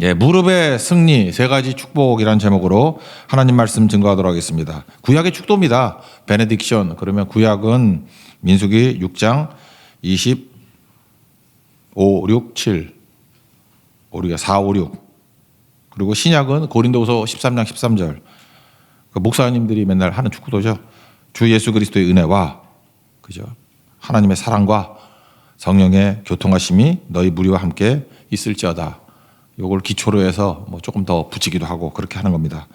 예, 무릎의 승리 세 가지 축복이라는 제목으로 하나님 말씀 증거하도록 하겠습니다. 구약의 축도입니다. 베네딕션. 그러면 구약은 민수기 6장 20 5, 6, 7. 우리가 4, 5, 6. 그리고 신약은 고린도후서 13장 13절. 그 목사님들이 맨날 하는 축구도죠. 주 예수 그리스도의 은혜와 그죠? 하나님의 사랑과 성령의 교통하심이 너희 무리와 함께 있을지어다. 요걸 기초로 해서 뭐 조금 더 붙이기도 하고 그렇게 하는 겁니다.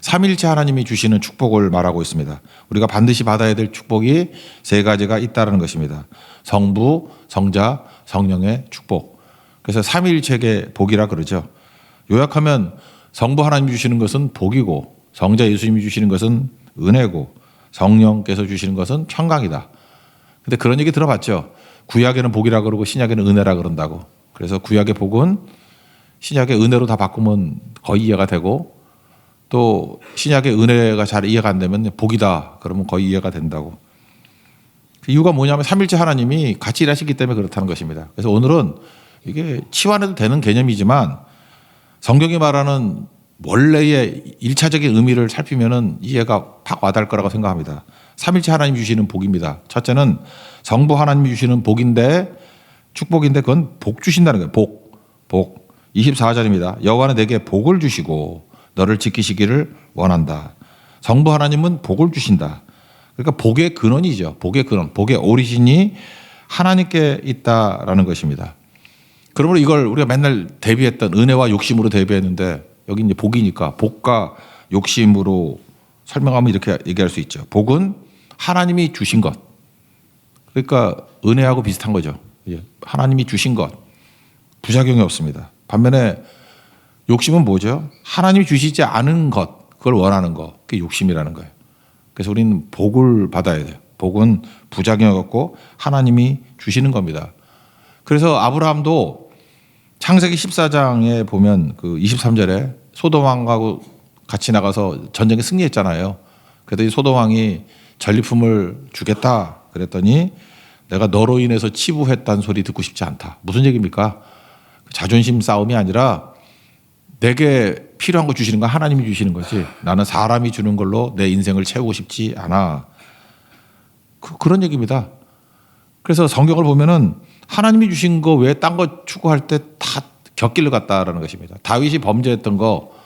삼일체 하나님이 주시는 축복을 말하고 있습니다. 우리가 반드시 받아야 될 축복이 세 가지가 있다는 것입니다. 성부, 성자, 성령의 축복. 그래서 삼일체의 복이라 그러죠. 요약하면 성부 하나님이 주시는 것은 복이고 성자 예수님이 주시는 것은 은혜고 성령께서 주시는 것은 평강이다. 근데 그런 얘기 들어봤죠. 구약에는 복이라 그러고 신약에는 은혜라 그런다고. 그래서 구약의 복은 신약의 은혜로 다 바꾸면 거의 이해가 되고 또 신약의 은혜가 잘 이해가 안 되면 복이다 그러면 거의 이해가 된다고. 그 이유가 뭐냐면 삼일째 하나님이 같이 일하시기 때문에 그렇다는 것입니다. 그래서 오늘은 이게 치환해도 되는 개념이지만 성경이 말하는 원래의 일차적인 의미를 살피면은 이해가 팍 와닿을 거라고 생각합니다. 삼일째 하나님 주시는 복입니다. 첫째는 성부 하나님이 주시는 복인데 축복인데 그건 복 주신다는 거예요. 복. 복. 24절입니다. 여호와는 내게 복을 주시고 너를 지키시기를 원한다. 성부 하나님은 복을 주신다. 그러니까 복의 근원이죠. 복의 근원, 복의 오리진이 하나님께 있다라는 것입니다. 그러므로 이걸 우리가 맨날 대비했던 은혜와 욕심으로 대비했는데 여기 이제 복이니까 복과 욕심으로 설명하면 이렇게 얘기할 수 있죠. 복은 하나님이 주신 것. 그러니까 은혜하고 비슷한 거죠. 예. 하나님이 주신 것. 부작용이 없습니다. 반면에 욕심은 뭐죠? 하나님이 주시지 않은 것, 그걸 원하는 것. 그게 욕심이라는 거예요. 그래서 우리는 복을 받아야 돼요. 복은 부작용이 없고 하나님이 주시는 겁니다. 그래서 아브라함도 창세기 14장에 보면 그 23절에 소돔 왕하고 같이 나가서 전쟁에 승리했잖아요. 그랬더니 소돔 왕이 전리품을 주겠다 그랬더니 내가 너로 인해서 치부했다는 소리 듣고 싶지 않다. 무슨 얘기입니까? 자존심 싸움이 아니라 내게 필요한 거 주시는 건 하나님이 주시는 거지. 나는 사람이 주는 걸로 내 인생을 채우고 싶지 않아. 그, 그런 얘기입니다. 그래서 성경을 보면은 하나님이 주신 거왜딴거 추구할 때 다 곁길로 갔다라는 것입니다. 다윗이 범죄했던 거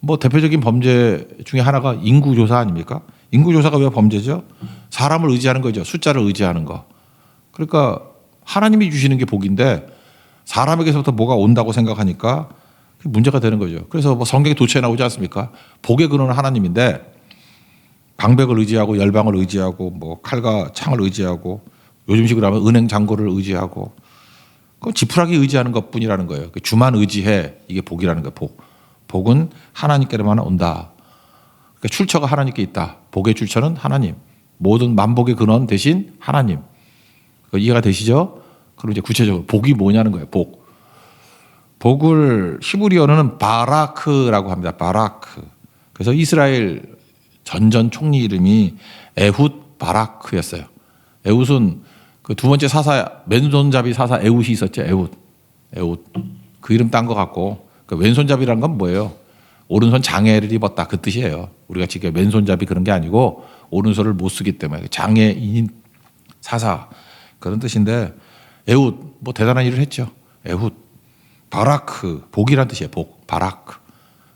뭐 대표적인 범죄 중에 하나가 인구조사 아닙니까? 인구조사가 왜 범죄죠? 사람을 의지하는 거죠. 숫자를 의지하는 거. 그러니까 하나님이 주시는 게 복인데 사람에게서부터 뭐가 온다고 생각하니까 문제가 되는 거죠. 그래서 뭐 성경에 도처에 나오지 않습니까? 복의 근원은 하나님인데 방백을 의지하고 열방을 의지하고 뭐 칼과 창을 의지하고 요즘식으로 하면 은행 잔고를 의지하고 그 지푸라기 의지하는 것뿐이라는 거예요. 그 주만 의지해 이게 복이라는 거예요. 복. 복은 하나님께로만 온다. 그러니까 출처가 하나님께 있다. 복의 출처는 하나님. 모든 만복의 근원 대신 하나님. 이해가 되시죠? 그럼 이제 구체적으로 복이 뭐냐는 거예요. 복. 복을 히브리어로는 바라크라고 합니다. 바라크. 그래서 이스라엘 전전 총리 이름이 에훗 바라크였어요. 에훗은 그 두 번째 사사 맨손잡이 사사 에훗이 있었죠. 에훗. 에훗. 그 이름 딴 것 같고 그 왼손잡이라는 건 뭐예요? 오른손 장애를 입었다 그 뜻이에요. 우리가 지금 왼손잡이 그런 게 아니고 오른손을 못 쓰기 때문에 장애인 사사 그런 뜻인데 에훗 뭐 대단한 일을 했죠. 에훗 바라크 복이란 뜻이에요. 복 바라크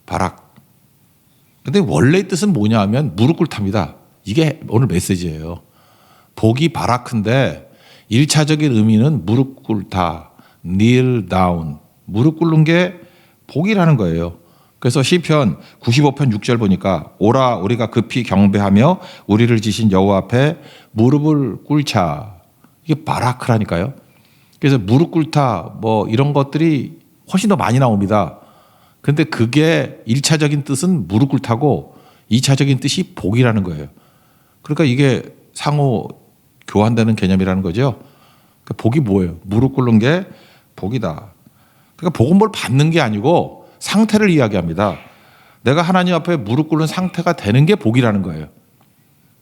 바락. 근데 원래 뜻은 뭐냐 하면 무릎 꿇답니다. 이게 오늘 메시지예요. 복이 바라크인데 일차적인 의미는 무릎 꿇다, kneel down, 무릎 꿇는 게 복이라는 거예요. 그래서 시편 95편 6절 보니까 오라 우리가 급히 경배하며 우리를 지신 여호와 앞에 무릎을 꿇자. 이게 바라크라니까요. 그래서 무릎 꿇다 뭐 이런 것들이 훨씬 더 많이 나옵니다. 근데 그게 일차적인 뜻은 무릎 꿇다고 이차적인 뜻이 복이라는 거예요. 그러니까 이게 상호 교환되는 개념이라는 거죠. 그 복이 뭐예요? 무릎 꿇는 게 복이다. 그러니까 복은 뭘 받는 게 아니고 상태를 이야기합니다. 내가 하나님 앞에 무릎 꿇는 상태가 되는 게 복이라는 거예요.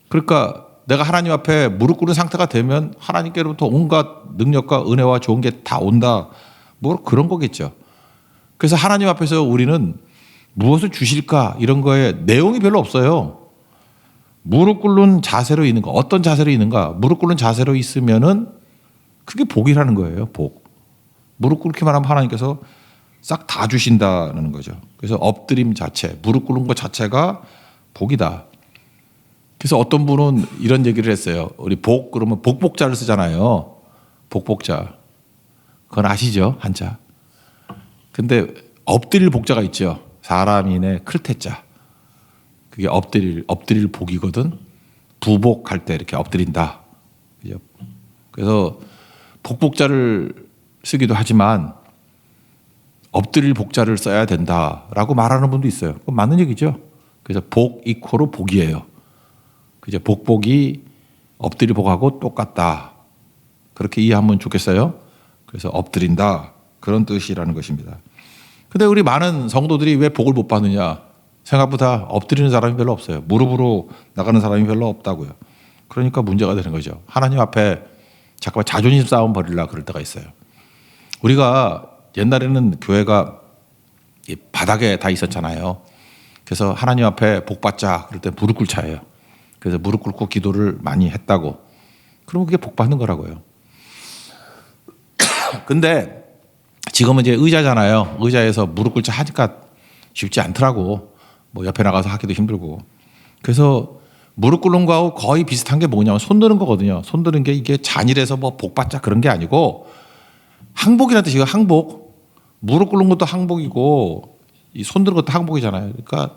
그러니까 내가 하나님 앞에 무릎 꿇는 상태가 되면 하나님께로부터 온갖 능력과 은혜와 좋은 게 다 온다. 뭐 그런 거겠죠. 그래서 하나님 앞에서 우리는 무엇을 주실까 이런 거에 내용이 별로 없어요. 무릎 꿇는 자세로 있는 거 어떤 자세로 있는가 무릎 꿇는 자세로 있으면은 그게 복이라는 거예요 복 무릎 꿇기만 하면 하나님께서 싹 다 주신다는 거죠 그래서 엎드림 자체 무릎 꿇는 것 자체가 복이다 그래서 어떤 분은 이런 얘기를 했어요 우리 복 그러면 복복자를 쓰잖아요 복복자 그건 아시죠 한자 근데 엎드릴 복자가 있죠 사람인의 클테자 그게 엎드릴 엎드릴 복이거든. 부복할 때 이렇게 엎드린다. 그죠? 그래서 복복자를 쓰기도 하지만 엎드릴 복자를 써야 된다라고 말하는 분도 있어요. 맞는 얘기죠. 그래서 복 이코로 복이에요. 그죠? 복복이 엎드릴 복하고 똑같다. 그렇게 이해하면 좋겠어요. 그래서 엎드린다 그런 뜻이라는 것입니다. 근데 우리 많은 성도들이 왜 복을 못 받느냐? 생각보다 엎드리는 사람이 별로 없어요. 무릎으로 나가는 사람이 별로 없다고요. 그러니까 문제가 되는 거죠. 하나님 앞에 잠깐만 자존심 싸움 벌이려 그럴 때가 있어요. 우리가 옛날에는 교회가 이 바닥에 다 있었잖아요. 그래서 하나님 앞에 복 받자 그럴 때 무릎 꿇자예요. 그래서 무릎 꿇고 기도를 많이 했다고. 그러면 그게 복 받는 거라고요. 근데 지금은 이제 의자잖아요. 의자에서 무릎 꿇자 하니까 쉽지 않더라고. 뭐 옆에 나가서 하기도 힘들고. 그래서 무릎 꿇는 거하고 거의 비슷한 게 뭐냐면 손 드는 거거든요. 손 드는 게 이게 잔일해서 뭐 복 받자 그런 게 아니고 항복이라는 뜻이에요. 항복. 무릎 꿇는 것도 항복이고 이 손 드는 것도 항복이잖아요. 그러니까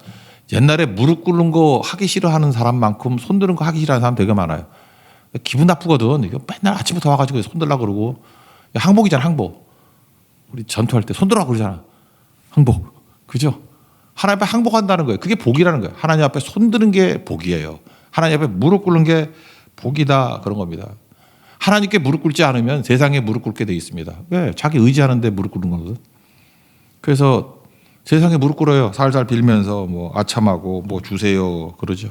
옛날에 무릎 꿇는 거 하기 싫어하는 사람만큼 손 드는 거 하기 싫어하는 사람 되게 많아요. 기분 나쁘거든. 맨날 아침부터 와가지고 손 들라 그러고 항복이잖아. 항복. 우리 전투할 때 손 들라 그러잖아. 항복. 그죠? 하나님 앞에 항복한다는 거예요. 그게 복이라는 거예요. 하나님 앞에 손 드는 게 복이에요. 하나님 앞에 무릎 꿇는 게 복이다 그런 겁니다. 하나님께 무릎 꿇지 않으면 세상에 무릎 꿇게 돼 있습니다. 왜? 자기 의지하는데 무릎 꿇는 거거든. 그래서 세상에 무릎 꿇어요. 살살 빌면서 뭐 아참하고 뭐 주세요 그러죠.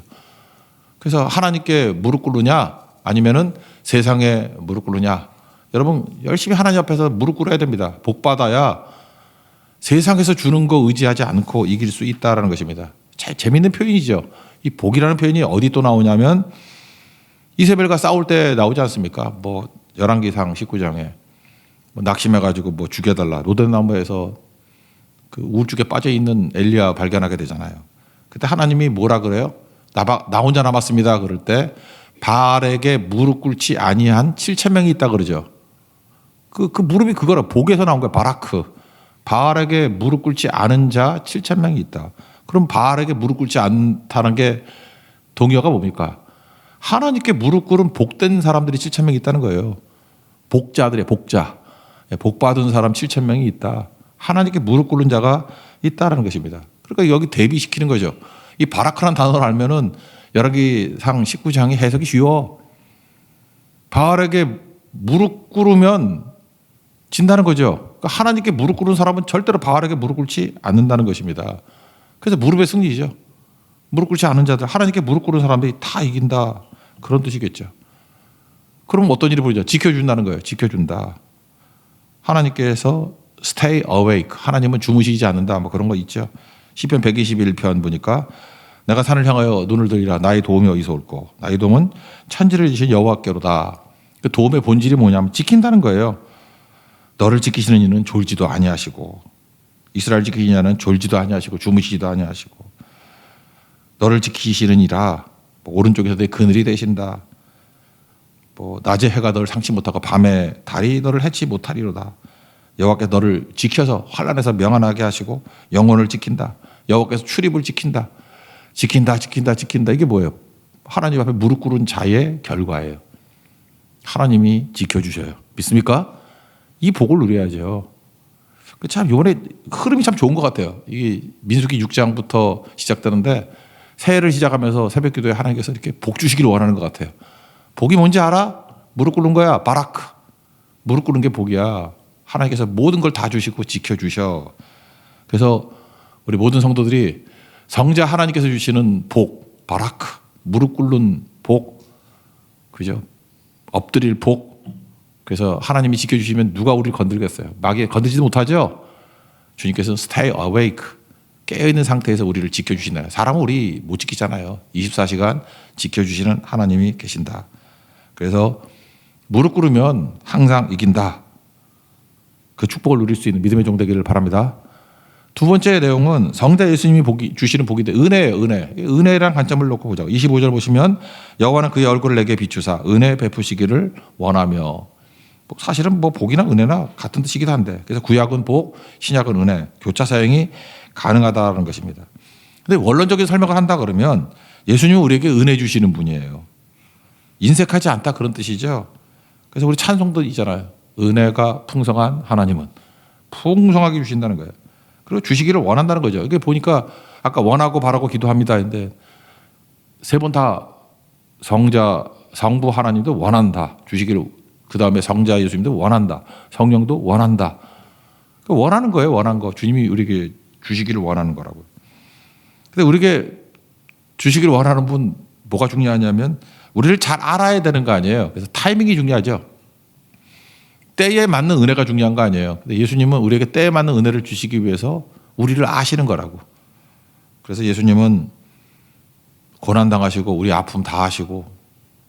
그래서 하나님께 무릎 꿇느냐 아니면은 세상에 무릎 꿇느냐. 여러분 열심히 하나님 앞에서 무릎 꿇어야 됩니다. 복 받아야 세상에서 주는 거 의지하지 않고 이길 수 있다라는 것입니다. 제, 재밌는 표현이죠. 이 복이라는 표현이 어디 또 나오냐면 이세벨과 싸울 때 나오지 않습니까? 뭐 열왕기상 19장에 뭐 낙심해 가지고 뭐 죽여 달라 로덴나무에서 그 우울증에 빠져 있는 엘리야 발견하게 되잖아요. 그때 하나님이 뭐라 그래요? 나, 나 혼자 남았습니다. 그럴 때 바알에게 무릎 꿇지 아니한 7천 명이 있다 그러죠. 그, 그 무릎이 그거라 복에서 나온 거야. 바라크. 바알에게 무릎 꿇지 않은 자 7천 명이 있다. 그럼 바알에게 무릎 꿇지 않다는 게 동의어가 뭡니까? 하나님께 무릎 꿇은 복된 사람들이 7천 명이 있다는 거예요. 복자들의 복자. 예, 복 받은 사람 7천 명이 있다. 하나님께 무릎 꿇는 자가 있다라는 것입니다. 그러니까 여기 대비시키는 거죠. 이 바라크라는 단어를 알면은 열왕기상 19장이 해석이 쉬워. 바알에게 무릎 꿇으면 진다는 거죠. 그러니까 하나님께 무릎 꿇은 사람은 절대로 바알에게 무릎 꿇지 않는다는 것입니다. 그래서 무릎의 승리죠. 무릎 꿇지 않은 자들, 하나님께 무릎 꿇은 사람들이 다 이긴다. 그런 뜻이겠죠. 그럼 어떤 일이 벌어져? 지켜준다는 거예요. 지켜준다. 하나님께서 stay awake. 하나님은 주무시지 않는다. 뭐 그런 거 있죠. 시편 121편 보니까 내가 산을 향하여 눈을 들이라 나의 도움이 어디서 올고 나의 도움은 천지를 지신 여호와께로다. 그 도움의 본질이 뭐냐면 지킨다는 거예요. 너를 지키시는 이는 졸지도 아니하시고 이스라엘 지키시는 이는 졸지도 아니하시고 주무시지도 아니하시고 너를 지키시는 이라 뭐 오른쪽에서 내 그늘이 되신다. 뭐 낮에 해가 너를 상치 못하고 밤에 달이 너를 해치 못하리로다. 여호와께서 너를 지켜서 환란에서 명안하게 하시고 영혼을 지킨다. 여호와께서 출입을 지킨다. 지킨다, 지킨다, 지킨다. 이게 뭐예요? 하나님 앞에 무릎 꿇은 자의 결과예요. 하나님이 지켜주셔요. 믿습니까? 이 복을 누려야죠. 그참 요번에 흐름이 참 좋은 것 같아요. 이 민수기 6장부터 시작되는데 새해를 시작하면서 새벽 기도에 하나님께서 이렇게 복 주시기를 원하는 것 같아요. 복이 뭔지 알아? 무릎 꿇는 거야. 바라크. 무릎 꿇는 게 복이야. 하나님께서 모든 걸 다 주시고 지켜주셔. 그래서 우리 모든 성도들이 성자 하나님께서 주시는 복, 바라크, 무릎 꿇는 복, 그죠? 엎드릴 복, 그래서 하나님이 지켜주시면 누가 우리를 건들겠어요? 마귀에 건들지도 못하죠? 주님께서는 stay awake 깨어 있는 상태에서 우리를 지켜주신다. 사람은 우리 못 지키잖아요. 24시간 지켜주시는 하나님이 계신다. 그래서 무릎 꿇으면 항상 이긴다. 그 축복을 누릴 수 있는 믿음의 종 되기를 바랍니다. 두 번째 내용은 성자 예수님이 복이 주시는 복인데 은혜예요, 은혜. 은혜란 관점을 놓고 보자. 25절 보시면 여호와는 그의 얼굴을 내게 비추사 은혜 베푸시기를 원하며 뭐 사실은 뭐 복이나 은혜나 같은 뜻이기도 한데 그래서 구약은 복, 신약은 은혜, 교차 사용이 가능하다는 것입니다. 근데 원론적인 설명을 한다 그러면 예수님은 우리에게 은혜 주시는 분이에요. 인색하지 않다 그런 뜻이죠. 그래서 우리 찬송도 있잖아요. 은혜가 풍성한 하나님은 풍성하게 주신다는 거예요. 그리고 주시기를 원한다는 거죠. 이게 보니까 아까 원하고 바라고 기도합니다. 했는데 세 번 다 성자 성부 하나님도 원한다. 주시기를 그 다음에 성자 예수님도 원한다. 성령도 원한다. 그 원하는 거예요. 원한 거. 주님이 우리에게 주시기를 원하는 거라고요. 근데 우리에게 주시기를 원하는 분 뭐가 중요하냐면 우리를 잘 알아야 되는 거 아니에요. 그래서 타이밍이 중요하죠. 때에 맞는 은혜가 중요한 거 아니에요. 예수님은 우리에게 때에 맞는 은혜를 주시기 위해서 우리를 아시는 거라고. 그래서 예수님은 고난 당하시고 우리 아픔 다 하시고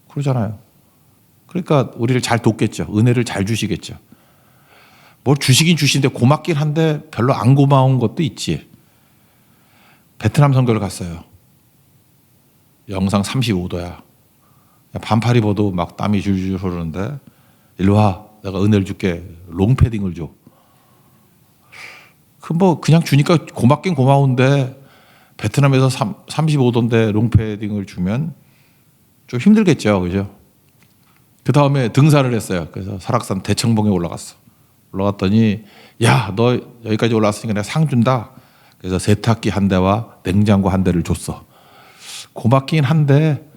그러잖아요. 그러니까 우리를 잘 돕겠죠. 은혜를 잘 주시겠죠. 뭘 주시긴 주시는데 고맙긴 한데 별로 안 고마운 것도 있지. 베트남 선교를 갔어요. 영상 35도야. 반팔 입어도 막 땀이 줄줄 흐르는데 일로 와. 내가 은혜를 줄게. 롱패딩을 줘. 그 뭐 그냥 주니까 고맙긴 고마운데 베트남에서 3, 35도인데 롱패딩을 주면 좀 힘들겠죠. 그죠? 그 다음에 등산을 했어요. 그래서 설악산 대청봉에 올라갔어. 올라갔더니 야, 너 여기까지 올라왔으니까 내가 상 준다. 그래서 세탁기 한 대와 냉장고 한 대를 줬어. 고맙긴 한데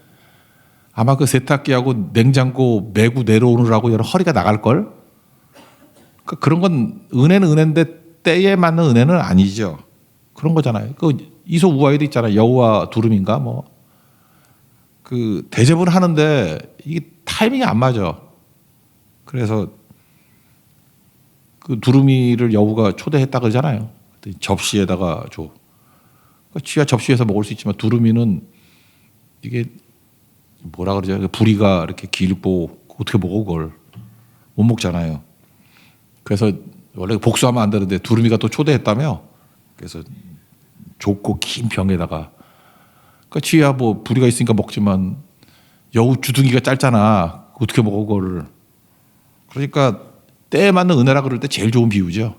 아마 그 세탁기하고 냉장고 메고 내려오느라고 여러 허리가 나갈 걸. 그 그런 건 은혜는 은혜인데 때에 맞는 은혜는 아니죠. 그런 거잖아요. 그 이소 우아에도 있잖아요. 여우와 두름인가 뭐. 그 대접을 하는데 이게 타이밍이 안 맞아. 그래서 그 두루미를 여우가 초대했다 그러잖아요. 접시에다가 줘. 쥐야 접시에서 먹을 수 있지만 두루미는 이게 뭐라 그러죠? 그 부리가 이렇게 길고 어떻게 먹어 그걸 못 먹잖아요. 그래서 원래 복수하면 안 되는데 두루미가 또 초대했다며. 그래서 좁고 긴 병에다가 그러니까 쥐야 뭐 부리가 있으니까 먹지만 여우 주둥이가 짧잖아. 어떻게 먹어 그거를. 그러니까 때에 맞는 은혜라 그럴 때 제일 좋은 비유죠.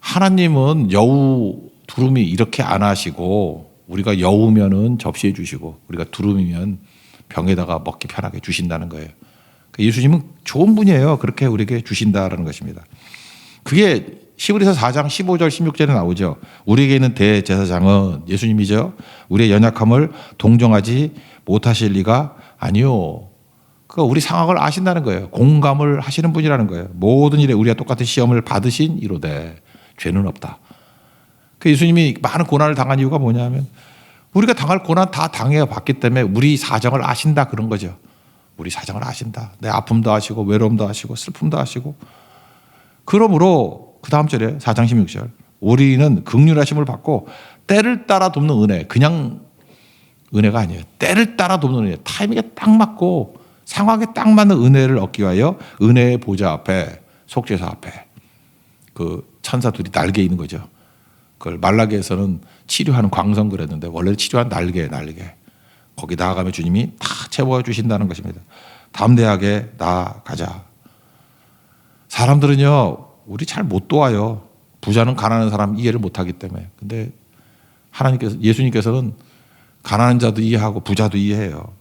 하나님은 여우 두루미 이렇게 안 하시고 우리가 여우면은 접시해 주시고 우리가 두루미면 병에다가 먹기 편하게 주신다는 거예요. 그러니까 예수님은 좋은 분이에요. 그렇게 우리에게 주신다라는 것입니다. 그게 시브리서 4장 15절 16절에 나오죠. 우리에게 있는 대제사장은 예수님이죠. 우리의 연약함을 동정하지 못하실 리가 아니요. 그 우리 상황을 아신다는 거예요. 공감을 하시는 분이라는 거예요. 모든 일에 우리와 똑같은 시험을 받으신 이로되 죄는 없다. 그 예수님이 많은 고난을 당한 이유가 뭐냐면 우리가 당할 고난 다 당해 봤기 때문에 우리 사정을 아신다 그런 거죠. 우리 사정을 아신다. 내 아픔도 아시고 외로움도 아시고 슬픔도 아시고 그러므로 그 다음 절에 4장 16절 우리는 극률하심을 받고 때를 따라 돕는 은혜 그냥 은혜가 아니에요. 때를 따라 돕는 은혜 타이밍에 딱 맞고 상황에 딱 맞는 은혜를 얻기 위하여 은혜의 보좌 앞에 속죄소 앞에 그 천사 둘이 날개 있는 거죠. 그걸 말라기에서는 치료하는 광선 그랬는데 원래 치료한 날개 날개 거기 나아가면 주님이 다 채워 주신다는 것입니다. 담대하게 나아가자. 사람들은요 우리 잘 못 도와요. 부자는 가난한 사람 이해를 못 하기 때문에. 근데 하나님께서 예수님께서는 가난한 자도 이해하고 부자도 이해해요.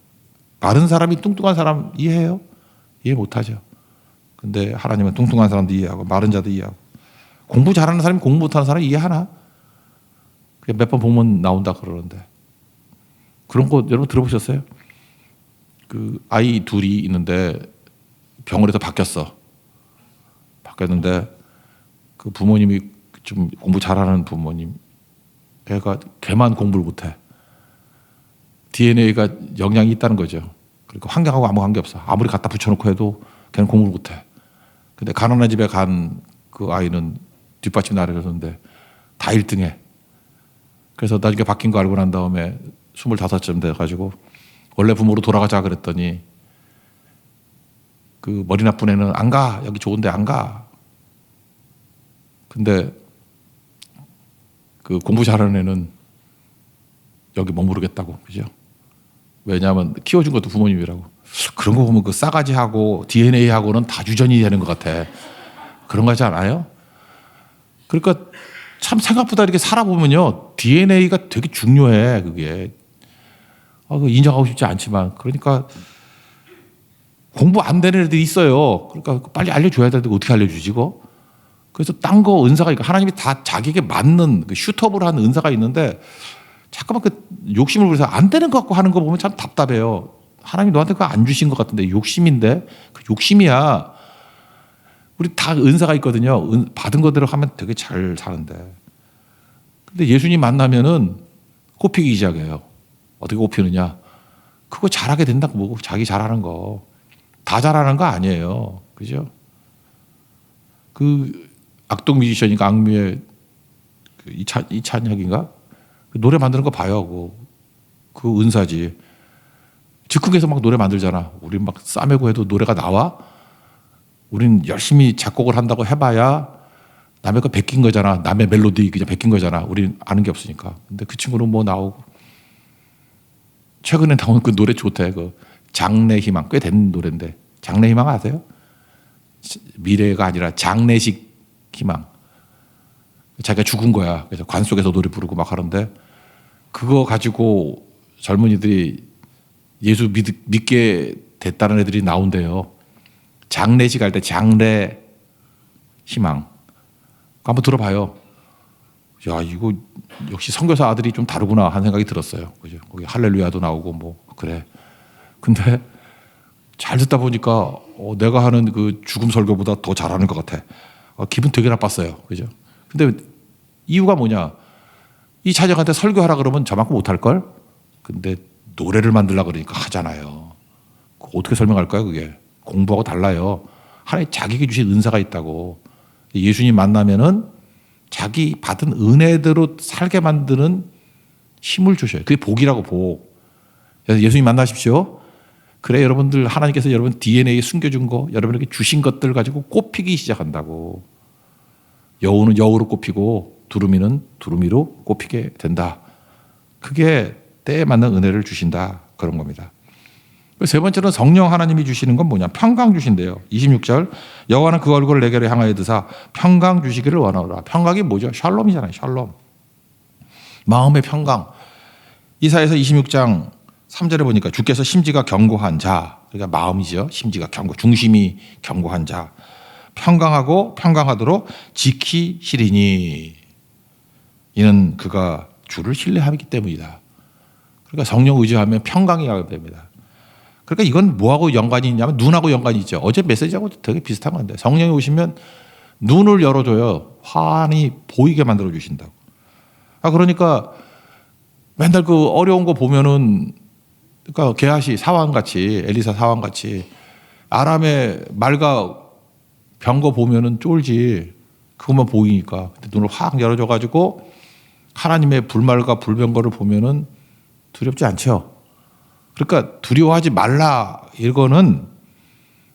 마른 사람이 뚱뚱한 사람 이해해요? 이해 못 하죠. 근데 하나님은 뚱뚱한 사람도 이해하고 마른 자도 이해하고 공부 잘하는 사람이 공부 못하는 사람 이해하나? 몇 번 보면 나온다 그러는데 그런 거 여러분 들어보셨어요? 그 아이 둘이 있는데 병원에서 바뀌었어. 바뀌었는데 그 부모님이 좀 공부 잘하는 부모님 애가 걔만 공부를 못해. DNA가 영향이 있다는 거죠. 그러니까 환경하고 아무 관계 없어. 아무리 갖다 붙여놓고 해도 걔는 공부를 못해. 근데 가난한 집에 간 그 아이는 뒷받침 나르는데 다 1등해. 그래서 나중에 바뀐 거 알고 난 다음에 25쯤 돼가지고 원래 부모로 돌아가자 그랬더니 그 머리 나쁜 애는 안 가. 여기 좋은데 안 가. 근데 그 공부 잘하는 애는 여기 머무르겠다고. 그죠? 왜냐하면 키워준 것도 부모님이라고. 그런 거 보면 그 싸가지하고 DNA하고는 다 유전이 되는 것 같아. 그런 거 하지 않아요? 그러니까 참 생각보다 이렇게 살아보면요. DNA가 되게 중요해, 그게. 아, 그 인정하고 싶지 않지만. 그러니까 공부 안 되는 애들이 있어요. 그러니까 빨리 알려줘야 되는데 어떻게 알려주지, 이거? 그래서 딴 거 은사가 있고 하나님이 다 자기에게 맞는 그 슈터블 하는 은사가 있는데 잠깐만 그 욕심을 부려서 안 되는 것 같고 하는 거 보면 참 답답해요. 하나님 너한테 그거 안 주신 것 같은데 욕심인데 그 욕심이야. 우리 다 은사가 있거든요. 은- 받은 거대로 하면 되게 잘 사는데. 근데 예수님 만나면은 꼽히기 시작해요. 어떻게 꼽히느냐? 그거 잘하게 된다고 뭐고 자기 잘하는 거. 다 잘하는 거 아니에요. 그죠? 그 악동 뮤지션이니까 악뮤의 그 이찬 이찬혁인가 그 노래 만드는 거 봐요. 그, 그 은사지. 즉흥에서 막 노래 만들잖아. 우리 막 싸매고 해도 노래가 나와. 우린 열심히 작곡을 한다고 해봐야 남의 거 베낀 거잖아. 남의 멜로디 그냥 베낀 거잖아. 우린 아는 게 없으니까. 근데 그 친구는 뭐 나오고 최근에 나온 그 노래 좋대. 그 장래 희망 꽤 된 노래인데 장래 희망 아세요? 미래가 아니라 장례식 희망. 자기가 죽은 거야. 그래서 관 속에서 노래 부르고 막 하는데 그거 가지고 젊은이들이 예수 믿, 믿게 됐다는 애들이 나온대요. 장례식 할 때 장례 희망. 한번 들어봐요. 야 이거 역시 선교사 아들이 좀 다르구나 하는 생각이 들었어요. 그죠? 거기 할렐루야도 나오고 뭐 그래. 근데 잘 듣다 보니까 어, 내가 하는 그 죽음 설교보다 더 잘하는 것 같아. 어, 기분 되게 나빴어요. 그죠? 근데 이유가 뭐냐? 이 차장한테 설교하라 그러면 저만큼 못할 걸. 근데 노래를 만들라 그러니까 하잖아요. 어떻게 설명할까요? 그게 공부하고 달라요. 하나님 자기에게 주신 은사가 있다고. 예수님 만나면은 자기 받은 은혜대로 살게 만드는 힘을 주셔요. 그게 복이라고 복. 그래서 예수님 만나십시오. 그래 여러분들 하나님께서 여러분 DNA에 숨겨준 거 여러분에게 주신 것들 가지고 꼽히기 시작한다고. 여우는 여우로 꼽히고 두루미는 두루미로 꼽히게 된다. 그게 때에 맞는 은혜를 주신다. 그런 겁니다. 세 번째는 성령 하나님이 주시는 건 뭐냐? 평강 주신대요. 26절. 여호와는 그 얼굴을 내게로 향하여 드사 평강 주시기를 원하노라. 평강이 뭐죠? 샬롬이잖아요. 샬롬. 마음의 평강. 이사에서 26장 3절에 보니까 주께서 심지가 견고한 자. 그러니까 마음이죠. 심지가 견고 중심이 견고한 자. 평강하고 평강하도록 지키시리니 이는 그가 주를 신뢰하기 때문이다. 그러니까 성령 의지하면 평강이 가게 됩니다. 그러니까 이건 뭐하고 연관이 있냐면 눈하고 연관이 있죠. 어제 메시지하고 되게 비슷한 건데 성령이 오시면 눈을 열어줘요. 환히 보이게 만들어 주신다고. 아 그러니까 맨날 그 어려운 거 보면은 그러니까 게하시 사왕 같이 엘리사 사왕 같이 아람의 말과 병거 보면은 쫄지 그것만 보이니까 근데 눈을 확 열어줘 가지고 하나님의 불말과 불병거를 보면은 두렵지 않죠. 그러니까 두려워하지 말라 이거는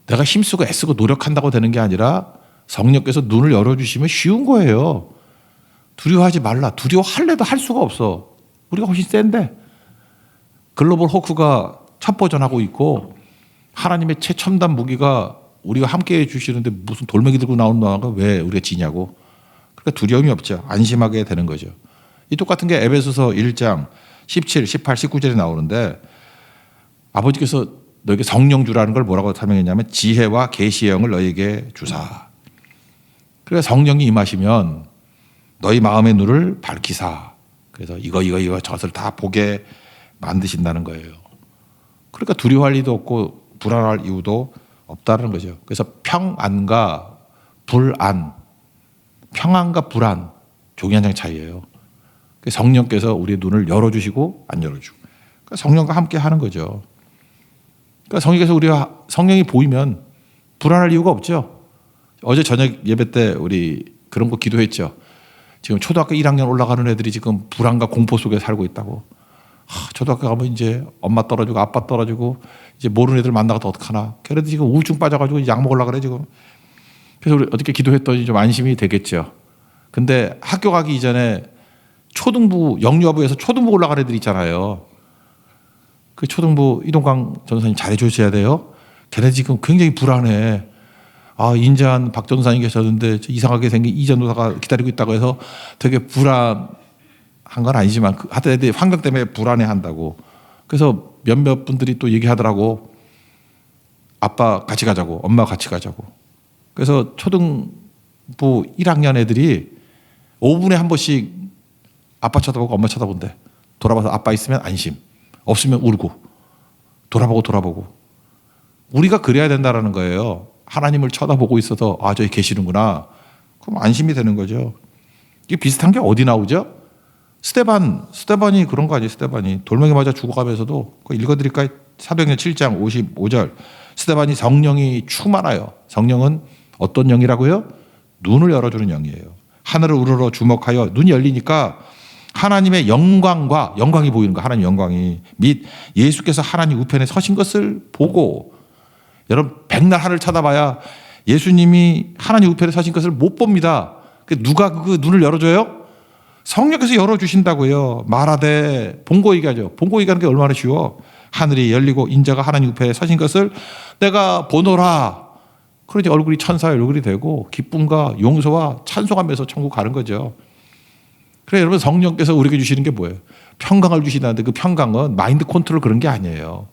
내가 힘쓰고 애쓰고 노력한다고 되는 게 아니라 성령께서 눈을 열어주시면 쉬운 거예요. 두려워하지 말라. 두려워할래도 할 수가 없어. 우리가 훨씬 센데. 글로벌 호크가 첫 버전 하고 있고 하나님의 최첨단 무기가 우리가 함께 해 주시는데 무슨 돌멩이 들고 나오는 거가 왜 우리가 지냐고. 그러니까 두려움이 없죠. 안심하게 되는 거죠. 이 똑같은 게 에베소서 1장 17, 18, 19절에 나오는데 아버지께서 너에게 성령 주라는 걸 뭐라고 설명했냐면 지혜와 계시의 영을 너에게 주사. 그래서 성령이 임하시면 너희 마음의 눈을 밝히사. 그래서 이거 이거 이거 저것을 다 보게 만드신다는 거예요. 그러니까 두려워할 이유도 없고 불안할 이유도 없다는 거죠. 그래서 평안과 불안, 평안과 불안 종이 한 장 차이예요. 성령께서 우리의 눈을 열어주시고 안 열어주고 그러니까 성령과 함께 하는 거죠. 그러니까 성령께서 우리가 성령이 보이면 불안할 이유가 없죠. 어제 저녁 예배 때 우리 그런 거 기도했죠. 지금 초등학교 1학년 올라가는 애들이 지금 불안과 공포 속에 살고 있다고. 하, 초등학교 가면 이제 엄마 떨어지고 아빠 떨어지고 이제 모르는 애들 만나가도 어떡하나. 걔네들 지금 우울증 빠져가지고 약 먹으려 그래 지금. 그래서 우리 어떻게 기도했더니 좀 안심이 되겠죠. 근데 학교 가기 이전에 초등부 영유아부에서 초등부 올라간 애들 있잖아요. 그 초등부 이동강 전사님 잘해 주셔야 돼요. 걔네 지금 굉장히 불안해. 아 인자한 박 전사님 계셨는데 저 이상하게 생긴 이 전도사가 기다리고 있다고 해서 되게 불안한 건 아니지만 그 하여튼 환경 때문에 불안해 한다고. 그래서 몇몇 분들이 또 얘기하더라고. 아빠 같이 가자고, 엄마 같이 가자고. 그래서 초등부 1학년 애들이 5분에 한 번씩 아빠 쳐다보고 엄마 쳐다본대. 돌아봐서 아빠 있으면 안심, 없으면 울고, 돌아보고 돌아보고. 우리가 그래야 된다라는 거예요. 하나님을 쳐다보고 있어서 아 저기 계시는구나. 그럼 안심이 되는 거죠. 이게 비슷한 게 어디 나오죠? 스테반, 스테반이 그런 거 아니에요? 스테반이 돌멩이 맞아 죽어가면서도 그거 읽어드릴까요? 사도행전 7장 55절. 스테반이 성령이 충만하여 성령은 어떤 영이라고요? 눈을 열어주는 영이에요. 하늘을 우러러 주목하여 눈이 열리니까 하나님의 영광과 영광이 보이는 거 하나님 영광이 및 예수께서 하나님 우편에 서신 것을 보고 여러분 백날 하늘 쳐다봐야 예수님이 하나님 우편에 서신 것을 못 봅니다. 그 누가 그 눈을 열어줘요? 성령께서 열어주신다고요. 말하되 본고 얘기하죠. 본고 얘기하는 게 얼마나 쉬워. 하늘이 열리고 인자가 하나님 우편에 서신 것을 내가 보노라. 그러지 얼굴이 천사의 얼굴이 되고 기쁨과 용서와 찬송하면서 천국 가는 거죠. 그래 여러분 성령께서 우리에게 주시는 게 뭐예요? 평강을 주시다는데 그 평강은 마인드 컨트롤 그런 게 아니에요.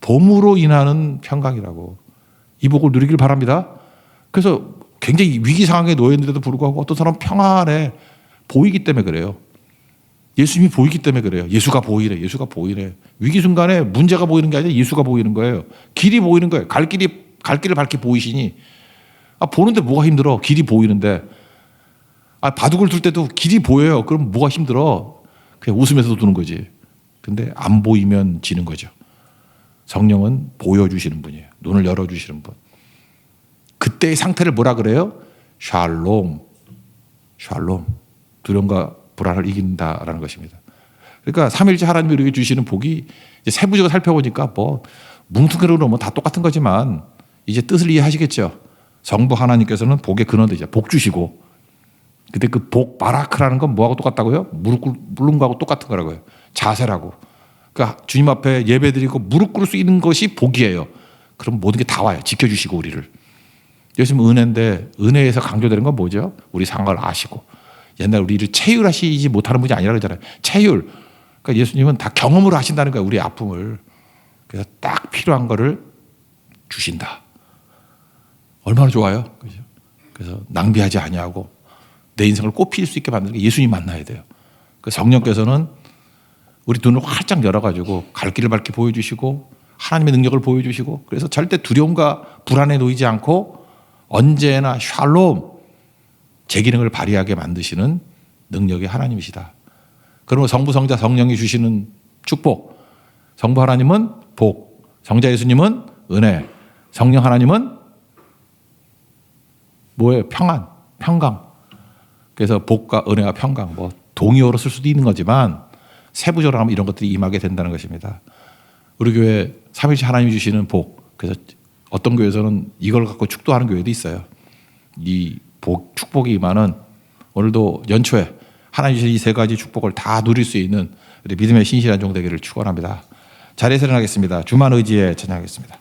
봄으로 인하는 평강이라고 이 복을 누리길 바랍니다. 그래서 굉장히 위기 상황에 놓여 있는데도 불구하고 어떤 사람은 평안해 보이기 때문에 그래요. 예수님이 보이기 때문에 그래요. 예수가 보이래. 예수가 보이래. 위기 순간에 문제가 보이는 게 아니라 예수가 보이는 거예요. 길이 보이는 거예요. 갈 길이 갈 길을 밝게 보이시니 아 보는데 뭐가 힘들어? 길이 보이는데 아 바둑을 둘 때도 길이 보여요. 그럼 뭐가 힘들어? 그냥 웃으면서 두는 거지. 근데 안 보이면 지는 거죠. 성령은 보여주시는 분이에요. 눈을 열어주시는 분. 그때의 상태를 뭐라 그래요? 샬롬. 샬롬. 두려움과 불안을 이긴다라는 것입니다. 그러니까 삼일째 하나님이 우리에게 주시는 복이 세부적으로 살펴보니까 뭐 뭉뚱그려놓으면 뭐 다 똑같은 거지만 이제 뜻을 이해하시겠죠. 성부 하나님께서는 복의 근원이죠. 복 주시고. 근데 그 복 바라크라는 건 뭐하고 똑같다고요? 무릎 꿇는 거하고 똑같은 거라고요. 자세라고. 그러니까 주님 앞에 예배드리고 무릎 꿇을 수 있는 것이 복이에요. 그럼 모든 게 다 와요. 지켜주시고 우리를. 예수님 은혜인데 은혜에서 강조되는 건 뭐죠? 우리 상황을 아시고 옛날 우리를 체휼하시지 못하는 분이 아니라 그러잖아요. 체휼. 그러니까 예수님은 다 경험으로 하신다는 거예요. 우리 아픔을. 그래서 딱 필요한 거를 주신다. 얼마나 좋아요. 그죠? 그래서 낭비하지 아니하고 내 인생을 꽃필 수 있게 만드는 게 예수님 만나야 돼요. 그 성령께서는 우리 눈을 활짝 열어가지고 갈 길을 밝게 보여주시고 하나님의 능력을 보여주시고 그래서 절대 두려움과 불안에 놓이지 않고 언제나 샬롬 제 기능을 발휘하게 만드시는 능력이 하나님이시다. 그러면 성부 성자 성령이 주시는 축복 성부 하나님은 복 성자 예수님은 은혜 성령 하나님은 뭐예요? 평안 평강 그래서 복과 은혜와 평강 뭐 동의어로 쓸 수도 있는 거지만 세부적으로 하면 이런 것들이 임하게 된다는 것입니다. 우리 교회 삼일째 하나님이 주시는 복. 그래서 어떤 교회에서는 이걸 갖고 축도하는 교회도 있어요. 이 복, 축복이 임하는 오늘도 연초에 하나님 주신 이 세 가지 축복을 다 누릴 수 있는 우리 믿음의 신실한 종 되기를 축원합니다. 자리에서 일어나겠습니다. 주만 의지에 찬양하겠습니다.